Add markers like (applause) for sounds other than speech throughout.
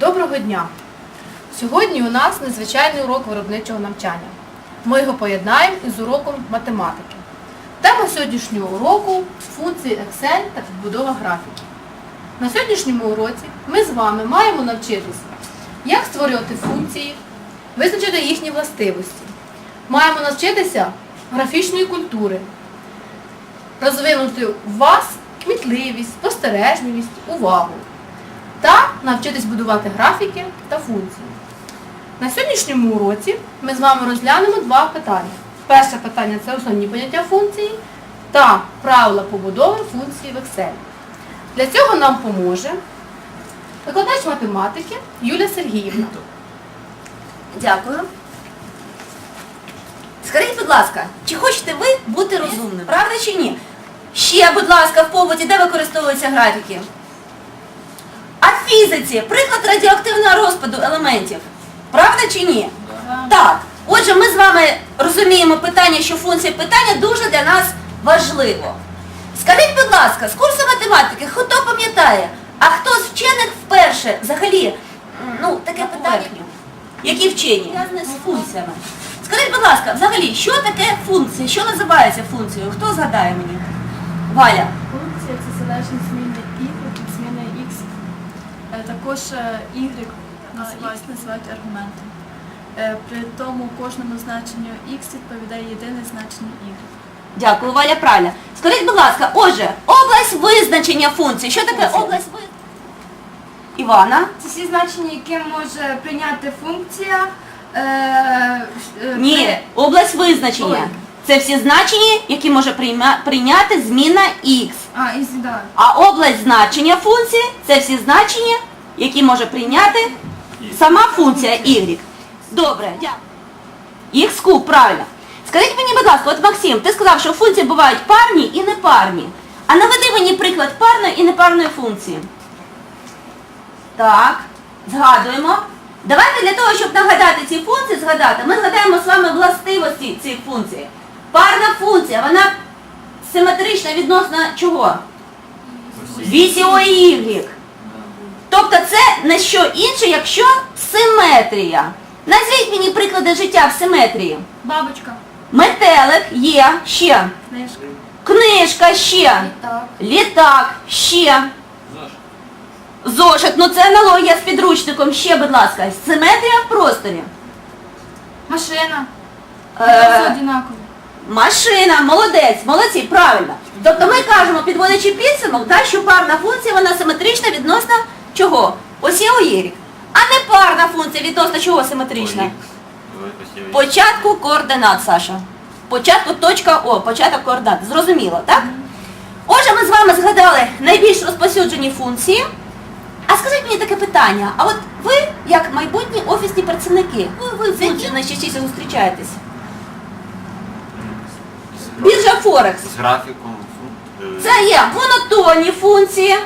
Доброго дня! Сьогодні у нас незвичайний урок виробничого навчання. Ми його поєднаємо із уроком математики. Тема сьогоднішнього уроку функції Excel та підбудова графіки. На сьогоднішньому уроці ми з вами маємо навчитися, як створювати функції, визначити їхні властивості. Маємо навчитися графічної культури, розвинути у вас кмітливість, спостережливість, увагу навчитись будувати графіки та функції. На сьогоднішньому уроці ми з вами розглянемо два питання. Перше питання це основні поняття функції та правила побудови функції в Excel. Для цього нам поможе викладач математики Юлія Сергіївна. Дякую. Скажіть, будь ласка, чи хочете ви бути розумним? Правда чи ні? Ще, будь ласка, в побуті, де використовуються графіки? В фізиці приклад радіоактивного розпаду елементів. Правда чи ні? Так. Отже, ми з вами розуміємо питання, що функція питання дуже для нас важливо. Скажіть, будь ласка, з курсу математики, хто пам'ятає, а хто з вчених вперше взагалі, ну, таке питання, які вчені? Зв'язане з функціями. Скажіть, будь ласка, взагалі, що таке функція? Що називається функцією? Хто згадає мені? Валя. Функція це залежність зміни y від зміни x. Е, Також е, y називають, називають аргументом. Е, При тому кожному значенню x відповідає єдине значення y. Дякую, Валя, правильно. Скажіть, будь ласка, отже, область визначення функції. Що таке область визначення? Івана? Це всі значення, які може прийняти функція. Е, е, Ні, область визначення. Ой. Це всі значення, які може прийма- прийняти зміна x. А, і да. А область значення функції це всі значення, які може прийняти сама функція y. Добре, дякую. Х куб, правильно. Скажіть мені, будь ласка, от Максим, ти сказав, що функції бувають парні і непарні. А наведи мені приклад парної і непарної функції. Так, згадуємо. Давайте для того, щоб нагадати ці функції, згадати, ми згадаємо з вами властивості цих функцій. Парна функція, вона симетрична відносно чого? Вісі y. Тобто це не що інше, якщо симетрія. Назвіть мені приклади життя в симетрії. Бабочка. Метелик є ще. Книжка. Книжка ще. Так. Літак ще. Зошит. Ну це аналогія з підручником. Ще, будь ласка. Симетрія в просторі. Машина. Е, Це однаково. Машина, молодець, молодці, правильно. Тобто ми кажемо, підводячи підсумок, да, що парна функція вона симетрична відносно чого? Ось є оєрік. А не парна функція відносно чого симетрична? Початку координат, Саша. Початку точка О, початок координат. Зрозуміло, так? Отже, ми з вами згадали найбільш розповсюджені функції. А скажіть мені таке питання, а от ви, як майбутні офісні працівники, ви, з яким найчастіше зустрічаєтесь? Біржа Форекс. З графіком. е, Це є монотонні функції,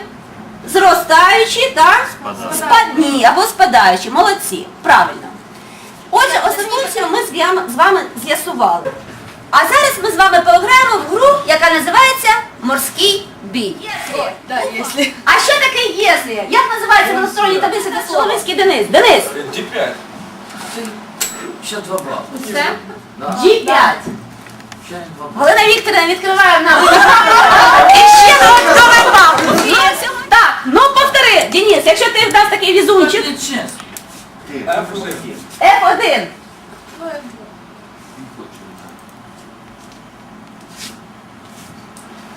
зростаючі та спадні або спадаючі. Молодці, правильно. Отже, основну функцію ми з вами, з'ясували. А зараз ми з вами пограємо в гру, яка називається Морський бій. Да, якщо. А що таке єслі? Як називається в електронній таблиці для Соломінський Денис? Денис, Д5. Ще два бали. Це G5. Ще два бали. Галина Вікторівна відкриває нам. (laughs) І ще додатковий бал. Повтори, Денис, якщо ти в нас такий візунчик. F1.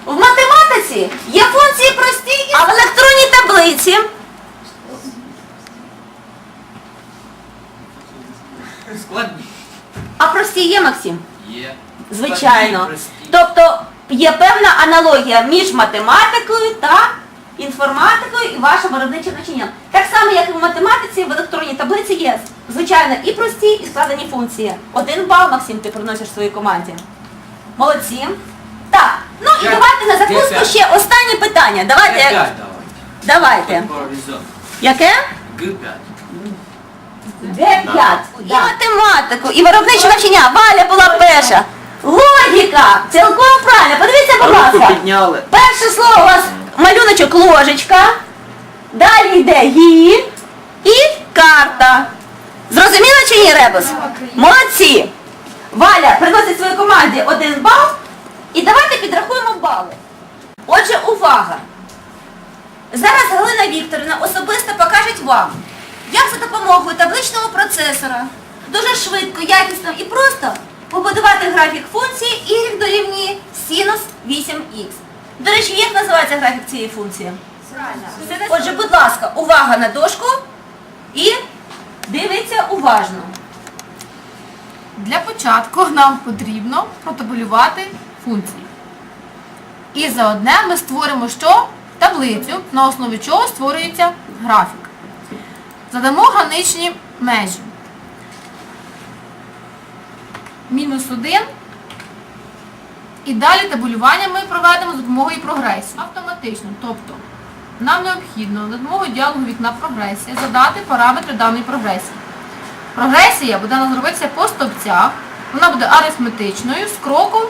В математиці є функції прості, а в електронній таблиці. Складні. А прості є, Максим? Є. Звичайно. Складні, прості. Тобто є певна аналогія між математикою та інформатикою і вашим виробничим навчанням. Так само, як і в математиці, в електронній таблиці є, звичайно, і прості, і складені функції. Один бал, Максим, ти приносиш своїй команді. Молодці. Так, ну і П'ять. давайте на закуску П'ять. ще останнє питання. Давайте. Д5 давайте. Яке? Г5. Д5. І математику, і виробниче навчання. Валя була перша. Логіка! Цілком правильно. Подивіться, будь Руку ласка. підняли. Перше слово у вас малюночок ложечка. Далі йде гі. і карта. Зрозуміло чи ні, Ребус? Молодці! Валя приносить своїй команді один бал. І давайте підрахуємо бали. Отже, увага! Зараз Галина Вікторівна особисто покаже вам, як за допомогою табличного процесора дуже швидко, якісно і просто побудувати графік функції y дорівнює синус 8х. До речі, як називається графік цієї функції? Отже, будь ласка, увага на дошку і дивіться уважно. Для початку нам потрібно протабулювати функції. І за одне ми створимо що? Таблицю, на основі чого створюється графік. Задамо граничні межі. Мінус 1. І далі табулювання ми проведемо за допомогою прогресії. Автоматично. Тобто нам необхідно за допомогою діалогу вікна прогресія задати параметри даної прогресії. Прогресія буде робитися по стовпцях. Вона буде арифметичною з кроком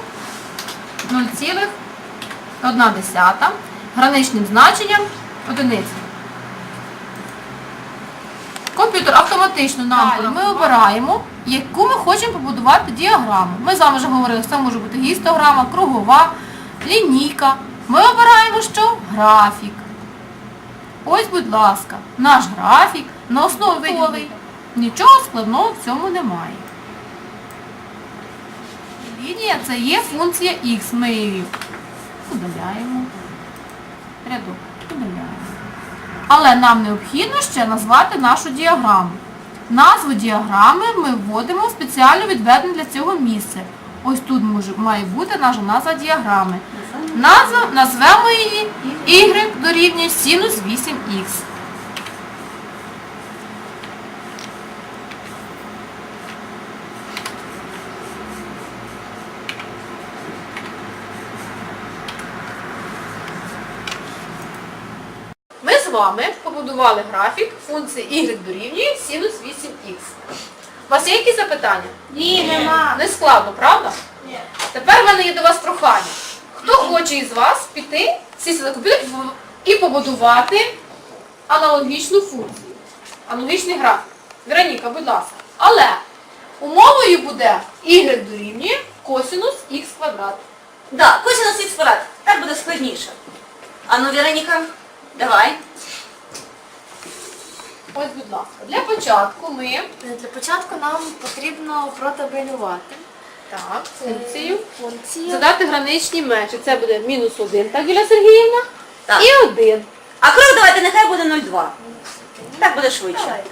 0,1 граничним значенням одиниці. Комп'ютер автоматично нам ми обираємо, яку ми хочемо побудувати діаграму. Ми з вами вже говорили, це може бути гістограма, кругова, лінійка. Ми обираємо що? Графік. Ось, будь ласка, наш графік на основі. Нічого складного в цьому немає. Лінія це є функція х. Ми її удаляємо. Рядок удаляємо. Але нам необхідно ще назвати нашу діаграму. Назву діаграми ми вводимо в спеціально відведене для цього місце. Ось тут має бути наша назва діаграми. Назва, назвемо її y дорівнює синус 8х. Вами побудували графік функції y дорівнює синус 8х. У вас є якісь запитання? Ні, нема. Не складно, правда? Ні. Тепер в мене є до вас прохання. Хто хоче із вас піти, сісти за комп'ютер і побудувати аналогічну функцію, аналогічний графік. Вероніка, будь ласка. Але умовою буде y дорівнює косинус х квадрат. Да, косинус х квадрат. Так буде складніше. Ану, Вероніка, давай. Ось, будь ласка. Для початку ми Для початку нам потрібно протабелювати так, функцію. функцію. Задати граничні межі. Це буде мінус 1, так, Юлія Сергіївна? Так. І 1. А крок давайте нехай буде 0,2. Так буде швидше.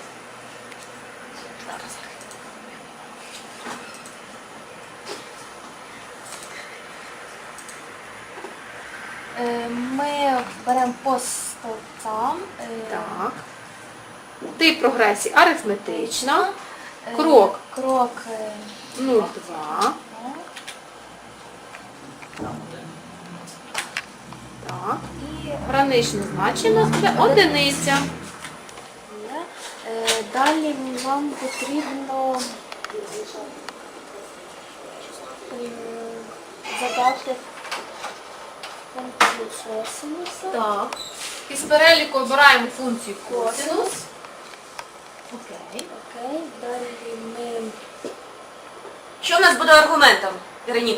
Е, Ми беремо по стовпцям. е, Так. Тип прогресії арифметична. е, Крок. Крок. е, 0,2. Так. І Гранично значення буде одиниця. Е, Далі нам потрібно задати функцію косинуса. Так. Із переліку обираємо функцію косинус. Окей. Окей, далі ми Що в нас буде аргументом, Вероніка?